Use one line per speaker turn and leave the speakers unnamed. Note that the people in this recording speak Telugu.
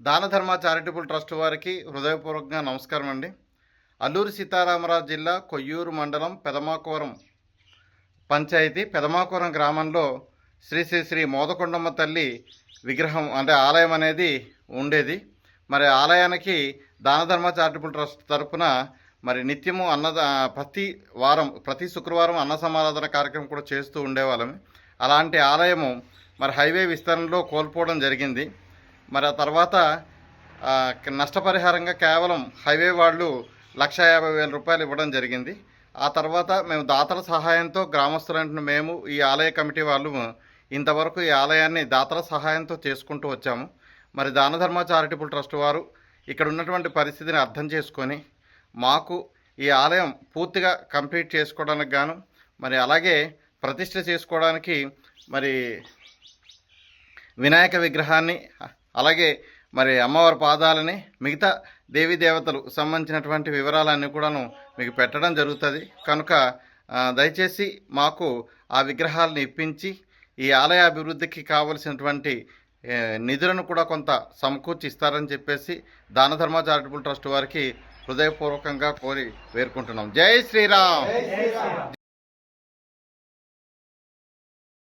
దాన ధర్మ చారిటబుల్ ట్రస్ట్ వారికి హృదయపూర్వకంగా నమస్కారం అండి. అల్లూరు సీతారామరాజు జిల్లా కొయ్యూరు మండలం పెదమాకవరం పంచాయతీ పెదమాకవరం గ్రామంలో శ్రీ శ్రీ శ్రీ మోదకొండమ్మ తల్లి విగ్రహం అంటే ఆలయం అనేది ఉండేది. మరి ఆలయానికి దాన ధర్మ చారిటబుల్ ట్రస్ట్ తరపున మరి నిత్యము అన్న ప్రతి వారం ప్రతి శుక్రవారం అన్న సమారాధన కార్యక్రమం కూడా చేస్తూ ఉండేవాళ్ళం. అలాంటి ఆలయము మరి హైవే విస్తరణలో కోల్పోవడం జరిగింది. మరి ఆ తర్వాత నష్టపరిహారంగా కేవలం హైవే వాళ్ళు లక్ష యాభై వేల రూపాయలు ఇవ్వడం జరిగింది. ఆ తర్వాత మేము దాతల సహాయంతో గ్రామస్తులైన మేము ఈ ఆలయ కమిటీ వాళ్ళు ఇంతవరకు ఈ ఆలయాన్ని దాతల సహాయంతో చేసుకుంటూ వచ్చాము. మరి దానధర్మ చారిటబుల్ ట్రస్ట్ వారు ఇక్కడ ఉన్నటువంటి పరిస్థితిని అర్థం చేసుకొని మాకు ఈ ఆలయం పూర్తిగా కంప్లీట్ చేసుకోవడానికి గాను మరి అలాగే ప్రతిష్ట చేసుకోవడానికి మరి వినాయక విగ్రహాన్ని అలాగే మరి అమ్మవారి పాదాలని మిగతా దేవీ దేవతలు సంబంధించినటువంటి వివరాలన్నీ కూడాను మీకు పెట్టడం జరుగుతుంది. కనుక దయచేసి మాకు ఆ విగ్రహాలను ఇప్పించి ఈ ఆలయ అభివృద్ధికి కావలసినటువంటి నిధులను కూడా కొంత సమకూర్చి ఇస్తారని చెప్పేసి దాన ధర్మ చారిటబుల్ ట్రస్ట్ వారికి హృదయపూర్వకంగా కోరి వేరుకుంటున్నాం జై శ్రీరామ్!